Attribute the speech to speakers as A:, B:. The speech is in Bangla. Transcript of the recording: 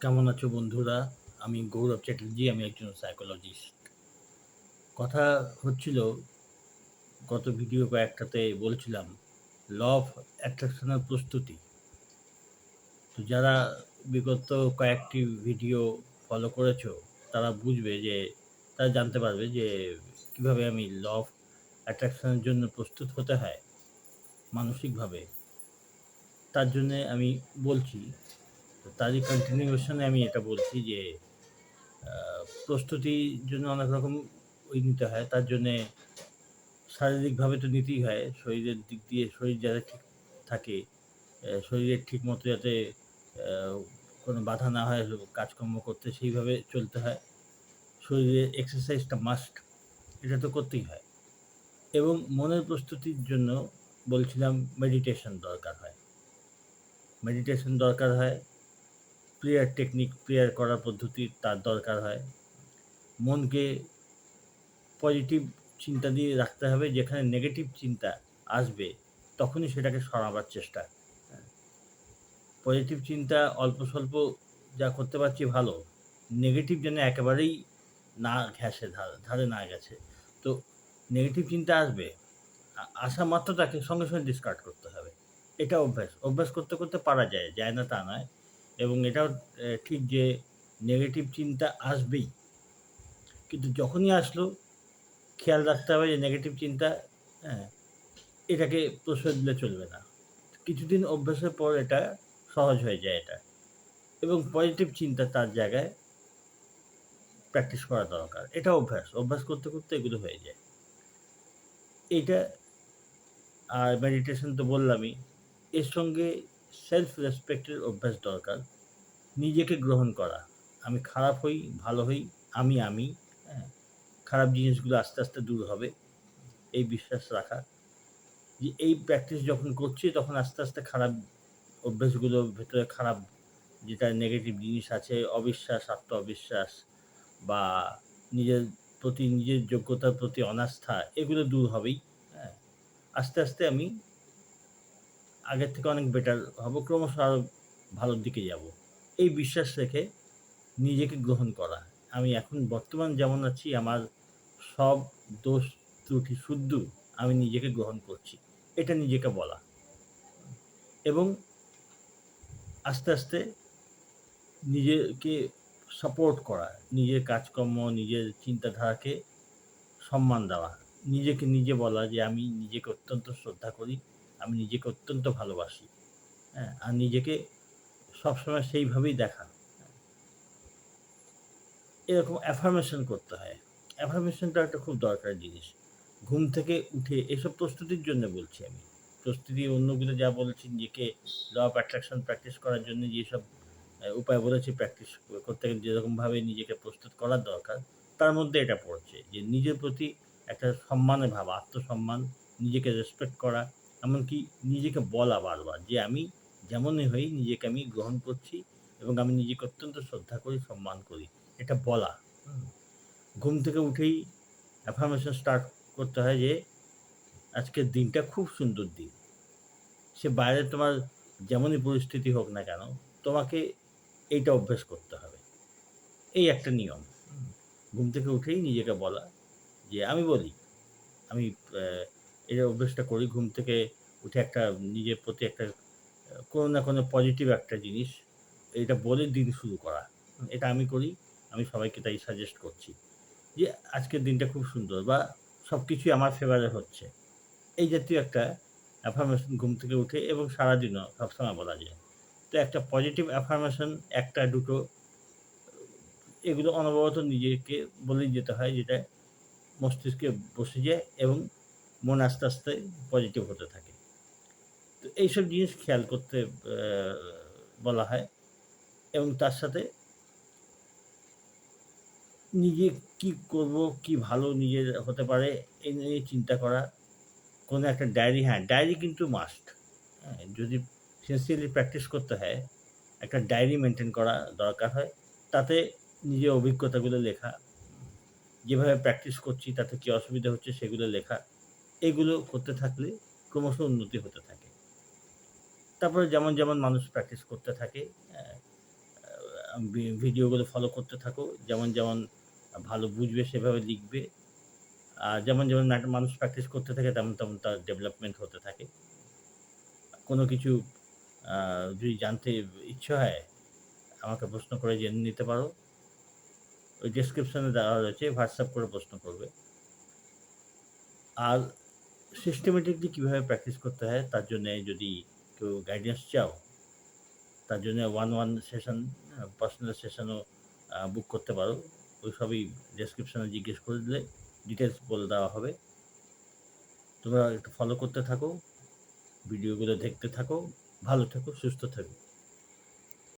A: কেমন আছো বন্ধুরা? আমি গৌরব চ্যাটার্জি, আমি একজন সাইকোলজিস্ট কথা হচ্ছিল, গত ভিডিও কয়েকটাতে বলছিলাম ল অফ অ্যাট্রাকশনের প্রস্তুতি। তো যারা বিগত কয়েকটি ভিডিও ফলো করেছ, তারা বুঝবে যে, তারা জানতে পারবে যে, কীভাবে আমি ল অফ অ্যাট্রাকশনের জন্য প্রস্তুত হতে হয়, মানসিকভাবে। তার জন্যে আমি বলছি তো তারই কন্টিনিউশনে আমি এটা বলছি যে প্রস্তুতির জন্য অনেক রকম ওই নিতে হয়। তার জন্যে শারীরিকভাবে তো নিতেই হয়। শরীরের দিক দিয়ে শরীর যাতে ঠিক থাকে শরীরের ঠিক মতো যাতে কোনো বাধা না হয়, কাজকর্ম করতে সেইভাবে চলতে হয়। শরীরের এক্সারসাইজটা মাস্ট এটা তো করতেই হয়। এবং মনের প্রস্তুতির জন্য বলছিলাম মেডিটেশন দরকার হয়। মেডিটেশন দরকার হয়। প্রেয়ার টেকনিক প্রেয়ার করার পদ্ধতি তার দরকার হয়। মনকে পজিটিভ চিন্তা দিয়ে রাখতে হবে, যেখানে নেগেটিভ চিন্তা আসবে, তখনই সেটাকে সরাবার চেষ্টা। পজিটিভ চিন্তা অল্প স্বল্প যা করতে পারছি ভালো নেগেটিভ যেন একেবারেই না ঘেসে ধারে ধারে না গেছে। তো নেগেটিভ চিন্তা আসবে আসা মাত্র তাকে সঙ্গে সঙ্গে ডিসকার্ড করতে হবে। এটা অভ্যাস অভ্যাস করতে করতে পারা যায় যায় না তা নয়। এবং এটাও ঠিক যে নেগেটিভ চিন্তা আসবেই। কিন্তু যখনই আসলো, খেয়াল রাখতে হবে যে নেগেটিভ চিন্তা হ্যাঁ এটাকে প্রশ্রয় দিলে চলবে না। কিছুদিন অভ্যাসের পর এটা সহজ হয়ে যায় এটা। এবং পজিটিভ চিন্তা তার জায়গায় প্র্যাকটিস করা দরকার। এটা অভ্যাস। অভ্যাস করতে করতে এগুলো হয়ে যায়। এইটা, আর মেডিটেশন তো বললামই, এর সঙ্গে সেলফ রেসপেক্টের অভ্যাস দরকার। নিজেকে গ্রহণ করা। আমি খারাপ হই, ভালো হই, আমি আমি হ্যাঁ। খারাপ জিনিসগুলো আস্তে আস্তে দূর হবে। এই বিশ্বাস রাখা। যে এই প্র্যাকটিস যখন করছি, তখন আস্তে আস্তে খারাপ অভ্যাসগুলো, ভেতরে খারাপ যেটা নেগেটিভ জিনিস আছে, অবিশ্বাস আত্ম অবিশ্বাস বা নিজের প্রতি, নিজের যোগ্যতার প্রতি অনাস্থা, এগুলো দূর হবেই। হ্যাঁ। আস্তে আস্তে আমি আগের থেকে অনেক বেটার হব, ক্রমশ আরও ভালোর দিকে যাব। এই বিশ্বাস রেখে নিজেকে গ্রহণ করা। আমি এখন বর্তমান যেমন আছি, আমার সব দোষ, ত্রুটি শুদ্ধ আমি নিজেকে গ্রহণ করছি। এটা নিজেকে বলা। এবং আস্তে আস্তে নিজেকে সাপোর্ট করা, নিজের কাজকর্ম, নিজের চিন্তাধারাকে সম্মান দেওয়া, নিজেকে নিজে বলা যে আমি নিজেকে অত্যন্ত শ্রদ্ধা করি। আমি নিজেকে অত্যন্ত ভালোবাসি। হ্যাঁ আর নিজেকে সবসময় সেইভাবেই দেখা। এরকম অ্যাফার্মেশন করতে হয়। অ্যাফার্মেশনটা একটা খুব দরকারি জিনিস। ঘুম থেকে উঠে এসব প্রস্তুতির জন্য বলছি আমি। প্রস্তুতি অন্যগুলো যা বলছি, নিজেকে ল অফ অ্যাট্রাকশন প্র্যাকটিস করার জন্য যেসব উপায় বলেছি প্র্যাকটিস করতে গেলে যেরকমভাবে নিজেকে প্রস্তুত করার দরকার, তার মধ্যে এটা পড়ছে যে নিজের প্রতি একটা সম্মানের ভাব, আত্মসম্মান, নিজেকে রেসপেক্ট করা এমনকি নিজেকে বলা বারবার যে আমি যেমনই হই নিজেকে আমি গ্রহণ করছি এবং আমি নিজেকে অত্যন্ত শ্রদ্ধা করি সম্মান করি। এটা বলা। ঘুম থেকে উঠেই অ্যাফার্মেশন স্টার্ট করতে হয় যে আজকের দিনটা খুব সুন্দর দিন। সে বাইরে তোমার যেমনই পরিস্থিতি হোক না কেন তোমাকে এইটা অভ্যেস করতে হবে। এই একটা নিয়ম। ঘুম থেকে উঠেই নিজেকে বলা যে আমি বলি আমি এই অভ্যেসটা করি, ঘুম থেকে উঠে একটা নিজের প্রতি একটা, কোনো না কোনো পজিটিভ একটা জিনিস, এটা বলে দিন শুরু করা। এটা আমি করি, আমি সবাইকে তাই সাজেস্ট করছি। যে আজকের দিনটা খুব সুন্দর বা সব কিছুই আমার ফেভারে হচ্ছে। এই জাতীয় একটা অ্যাফার্মেশন ঘুম থেকে উঠে এবং সারাদিনও সবসময় বলা যায়। তো একটা পজিটিভ অ্যাফার্মেশন একটা, দুটো, এগুলো অনবরত নিজেকে বলেই যেতে হয়, যেটা মস্তিষ্কে বসে যায় এবং মন আস্তে আস্তে পজিটিভ হতে থাকে। তো এইসব জিনিস খেয়াল করতে বলা হয় এবং তার সাথে নিজে কি করব, কি ভালো নিজের হতে পারে এই নিয়ে চিন্তা করা, কোনো একটা ডায়েরি হ্যাঁ ডায়েরি কিন্তু মাস্ট হ্যাঁ যদি সিনসিয়ারলি প্র্যাকটিস করতে হয়, একটা ডায়েরি মেনটেন করা দরকার হয়, তাতে নিজের অভিজ্ঞতাগুলো লেখা, যেভাবে প্র্যাকটিস করছি তাতে কী অসুবিধা হচ্ছে সেগুলো লেখা এগুলো করতে থাকলে ক্রমশ উন্নতি হতে থাকে তারপরে যেমন যেমন মানুষ প্র্যাকটিস করতে থাকে ভিডিওগুলো ফলো করতে থাকো। যেমন, যেমন ভালো বুঝবে সেভাবে লিখবে। আর যেমন, যেমন মানুষ প্র্যাকটিস করতে থাকে তেমন, তেমন তার ডেভেলপমেন্ট হতে থাকে। কোনো কিছু যদি জানতে ইচ্ছে হয়, আমাকে প্রশ্ন করে জেনে নিতে পারো। ওই ডেসক্রিপশনে দেওয়া রয়েছে হোয়াটসঅ্যাপ করে প্রশ্ন করবে। আর সিস্টেমেটিকলি কীভাবে প্র্যাকটিস করতে হয় তার জন্যে যদি কেউ গাইডেন্স চাও, তার জন্য ওয়ান, ওয়ান সেশন পার্সোনাল সেশনও বুক করতে পারো। ওই সবই ডেসক্রিপশনে জিজ্ঞেস করে দিলে ডিটেলস বলে দেওয়া হবে। তোমরা একটু ফলো করতে থাকো। ভিডিওগুলো দেখতে থাকো। ভালো থেকো, সুস্থ থেকো।